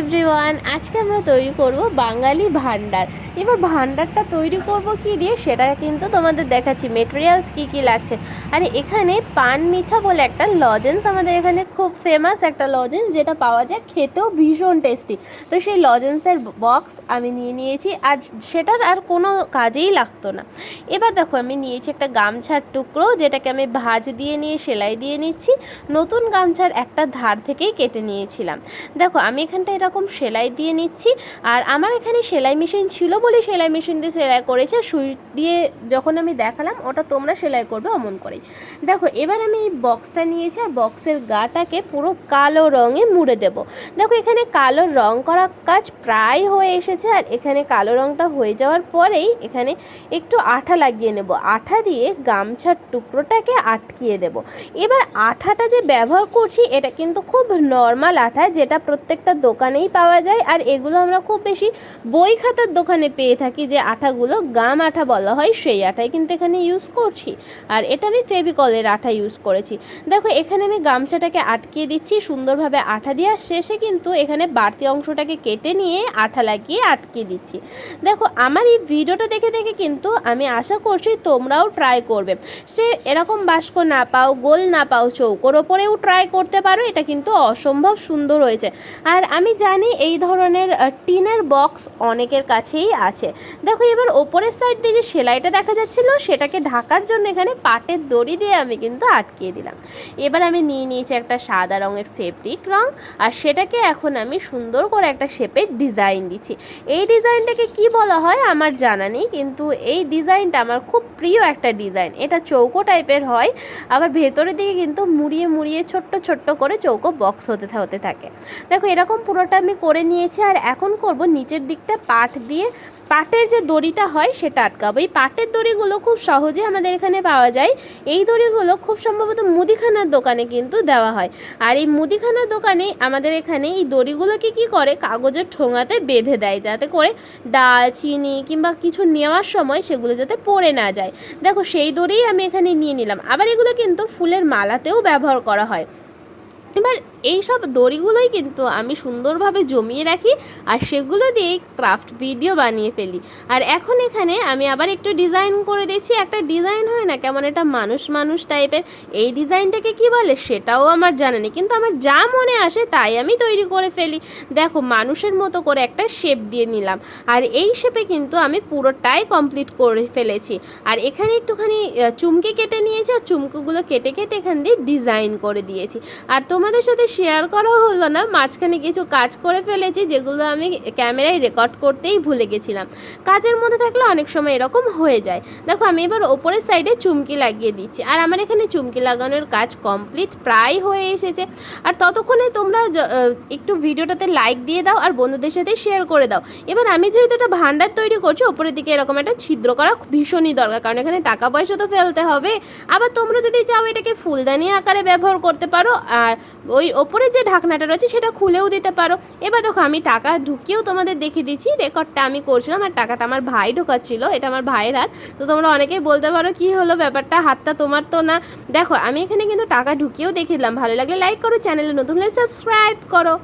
Everyone আজকে আমরা তৈরি করব বাঙালি ভান্ডার। এবার ভান্ডারটা তৈরি করব কি দিয়ে সেটা কিন্তু তোমাদের দেখাচ্ছি মেটেরিয়ালস কি কি লাগছে। আর এখানে পান মিঠা বলে একটা লজেন্স আমাদের এখানে খুব ফেমাস একটা লজেন্স যেটা পাওয়া যায় খেতেও ভীষণ টেস্টি তো সেই লজেন্সের বক্স আমি নিয়ে নিয়েছি, আর সেটার আর কোনো কাজেই লাগতো না। এবার দেখো, আমি নিয়েছি একটা গামছার টুকরো, যেটাকে আমি ভাজ দিয়ে নিয়ে, সেলাই দিয়ে নিচ্ছি। নতুন গামছার একটা ধার থেকেই কেটে নিয়েছিলাম। দেখো, আমি এখানটা এরকম সেলাই দিয়ে নিচ্ছি। আর আমার এখানে সেলাই মেশিন ছিল বলে সেলাই মেশিন দিয়ে সেলাই করেছে সুই দিয়ে যখন আমি দেখালাম, ওটা তোমরা সেলাই করবে অমন করেই। দেখো, এবার আমি এই বক্সটা নিয়েছি, আর বক্সের গাটাকে পুরো কালো রঙে মুড়ে দেব। দেখো, এখানে কালো রং করা কাজ প্রায় হয়ে এসেছে, আর এখানে কালো রংটা হয়ে যাওয়ার পরেই এখানে একটু আঠা লাগিয়ে নেব। আঠা দিয়ে গামছার টুকরোটাকে আটকিয়ে দেব। এবার আঠাটা যে ব্যবহার করছি, এটা কিন্তু খুব নর্মাল আঠা, যেটা প্রত্যেকটা দোকানেই পাওয়া যায়। আর এগুলো আমরা খুব বেশি বই খাতার দোকানে পেয়ে থাকি যে আঠাগুলো গাম আঠা বলা হয়, সেই আঠাই কিন্তু এখানে ইউজ করছি। আর এটা আমি ফেভিকলের আঠা ইউজ করেছি। দেখো, এখানে আমি গামছাটাকে আটকিয়ে দিচ্ছি, সুন্দরভাবে আঠা দিয়ে, আর শেষে কিন্তু এখানে বাড়তি অংশটাকে কেটে নিয়ে আঠা লাগিয়ে আটকে দিচ্ছি। দেখো, আমার এই ভিডিওটা দেখে দেখে কিন্তু আমি আশা করছি তোমরাও ট্রাই করবে। সে এরকম বাস্ক না পাও, গোল না পাও চৌকোর ওপরেও ট্রাই করতে পারো, এটা কিন্তু অসম্ভব সুন্দর হয়েছে। আর আমি জানি এই ধরনের টিনের বক্স অনেকের কাছেই আছে। দেখো, এবার ওপরের সাইড দিয়ে যে সেলাইটা দেখা যাচ্ছিল, সেটাকে ঢাকার জন্য এখানে পাটের দড়ি দিয়ে আমি কিন্তু আটকিয়ে দিলাম। এবার আমি নিয়ে নিয়েছি একটা সাদা রঙের ফেব্রিক রং, আর সেটাকে এখন আমি সুন্দর করে একটা শেপের ডিজাইন দিচ্ছি। এই ডিজাইনটাকে কি বলা হয় আমার জানা নেই, কিন্তু এই ডিজাইনটা আমার খুব প্রিয় একটা ডিজাইন এটা চৌকো টাইপের হয়, আবার ভেতরের দিকে কিন্তু মুড়িয়ে মুড়িয়ে ছোট্ট ছোট্ট করে চৌকো বক্স হতে হতে থাকে। দেখো, এরকম পুরোটা আমি করে নিয়েছি আর এখন করব নিচের দিকটা পাট দিয়ে। পাটের যে দড়িটা হয় সেটা আটকাবো। এই পাটের দড়িগুলো খুব সহজে আমাদের এখানে পাওয়া যায়। এই দড়িগুলো খুব সম্ভবত মুদিখানার দোকানে কিন্তু দেওয়া হয়। আর এই মুদিখানার দোকানে আমাদের এখানে এই দড়িগুলোকে কি করে? কাগজের ঠোঙাতে বেঁধে দেয় যাতে করে ডাল, চিনি কিংবা কিছু নেওয়ার সময় সেগুলো যাতে পড়ে না যায়। দেখো সেই দড়িই আমি এখানে নিয়ে নিলাম। আবার এগুলো কিন্তু ফুলের মালাতেও ব্যবহার করা হয়। এবার এই সব দড়িগুলোই কিন্তু আমি সুন্দরভাবে জমিয়ে রাখি আর সেগুলো দিয়ে ক্রাফট ভিডিও বানিয়ে ফেলি। আর এখন এখানে আমি আবার একটু ডিজাইন করে দিচ্ছি একটা ডিজাইন হয় না, কেমন একটা মানুষ মানুষ টাইপের এই ডিজাইনটাকে কি বলে? সেটাও আমার জানা নেই। কিন্তু আমার যা মনে আসে তাই আমি তৈরি করে ফেলি। দেখো, মানুষের মতো করে একটা শেপ দিয়ে নিলাম। আর এই শেপে কিন্তু আমি পুরোটাই কমপ্লিট করে ফেলেছি। আর এখানে একটুখানি চুমকি কেটে নিয়েছি। আর চুমকুগুলো কেটে কেটে এখান দিয়ে ডিজাইন করে দিয়েছি। আর তোমাদের সাথে শেয়ার করা হলো না, মাঝখানে কিছু কাজ করে ফেলেছি যেগুলো আমি ক্যামেরায় রেকর্ড করতেই ভুলে গেছিলাম। কাজের মধ্যে থাকলে অনেক সময় এরকম হয়ে যায়। দেখো, আমি এবার ওপরের সাইডে চুমকি লাগিয়ে দিচ্ছি। আর আমার এখানে চুমকি লাগানোর কাজ কমপ্লিট প্রায় হয়ে এসেছে। আর ততক্ষণে তোমরা একটু ভিডিওটাতে লাইক দিয়ে দাও আর বন্ধুদের সাথে শেয়ার করে দাও। এবার আমি যেহেতু একটা ভান্ডার তৈরি করছি, ওপরের দিকে এরকম একটা ছিদ্র করা ভীষণই দরকার, কারণ এখানে টাকা পয়সা তো ফেলতে হবে। আবার তোমরা যদি চাও এটাকে ফুলদানি আকারে ব্যবহার করতে পারো, আর ওই ওপরে যে ঢাকনাটা রয়েছে সেটা খুলেও দিতে পারো। এবার দেখো আমি টাকা ঢুকিয়েও তোমাদের দেখিয়ে দিচ্ছি, রেকর্ডটা আমি করছিলাম আর টাকাটা আমার ভাই ঢোকাচ্ছিল, এটা আমার ভাইয়ের হাত। তো তোমরা অনেকেই বলতে পারো কি হলো ব্যাপারটা, হাতটা তোমার তো না। দেখো, আমি এখানে কিন্তু টাকা ঢুকিয়েও দেখে দিলাম, ভালো লাগলে লাইক করো চ্যানেলে নতুন হলে সাবস্ক্রাইব করো।